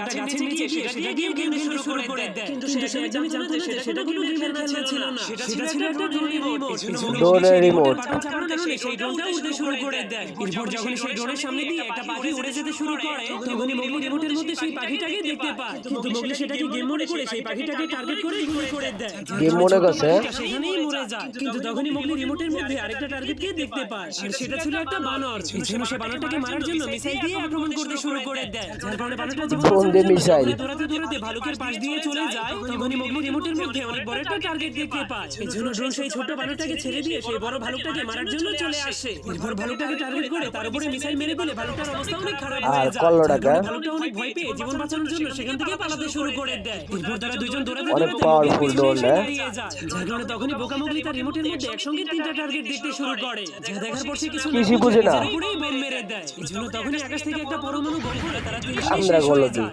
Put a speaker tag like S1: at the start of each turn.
S1: একটা গাছের নিচে সেটা দিয়ে গেম শুরু করে দেয়। কিন্তু সে একদমই জানতো না যে সেটা কোনো গেমের খেলা ছিল না। সেটা ছিল একটা ড্রোন রিমোট
S2: ড্রোনের রিমোট।
S1: বাটন কারণে সেই ড্রোনটা উড়তে শুরু করে দেয়। এরপর যখন সেই ড্রোনের সামনে দিয়ে একটা পাখি উড়ে যেতে শুরু করে তখনই মোগলি রিমোটের মধ্যে সেই পাখিটাকে দেখতে পায়। কিন্তু মোগলি সেটাকে গেম মনে করে সেই পাখিটাকে টার্গেট করে গুলি করে দেয়।
S2: গেম করছে?
S1: পাখিটা মরে যায়। কিন্তু তখনই মোগলি রিমোটের মধ্যে আরেকটা টার্গেটকে দেখতে পায়। আর সেটা ছিল একটা বানর। পিছনে সে বানরটাকে মারার জন্য মিসাইল দিয়ে আক্রমণ করতে শুরু করে দেয়। যার কারণে বানরটা
S2: দিয়ে মিসাইল।
S1: দৌড়াতে দৌড়াতে ভালুকের পাশ দিয়ে চলে যায় তখনই মোগলি রিমোটের মধ্যে অনেক বড় একটা টার্গেট দেখতে পায়। এই জন্য ড্রোন সেই ছোট বানরটাকে ছেড়ে দিয়ে সেই বড় ভালুকটাকে মারার জন্য চলে আসে। এরপর ভালুকটাকে টার্গেট করে তার উপরে মিসাইল মেরে দিলে ভালুকটার অবস্থা অনেক খারাপ হয়ে যায়।
S2: কল্লোটাকে?
S1: তারপরে ভালুকটা অনেক ভয় পেয়ে জীবন বাঁচানোর জন্য সেখান থেকে পালাতে শুরু করে দেয়। এরপর তারা দুইজন দৌড়াতে
S2: অনেক
S1: দৌড়াতে
S2: powerful
S1: পিছনে
S2: drone,
S1: এসে? দাঁড়িয়ে যায়। যার কারণে তখনই বোকা তার রিমোটের মধ্যে একসঙ্গে তিনটা টার্গেট দেখতে শুরু করে। যা দেখার পর সে কিছু না
S2: বুঝে না।
S1: নিজের বোম মেরে দেয়। এই তখনই আকাশ থেকে একটা পরমাণু বোম করে তারা তিনজনে শেষ হয়ে যায়।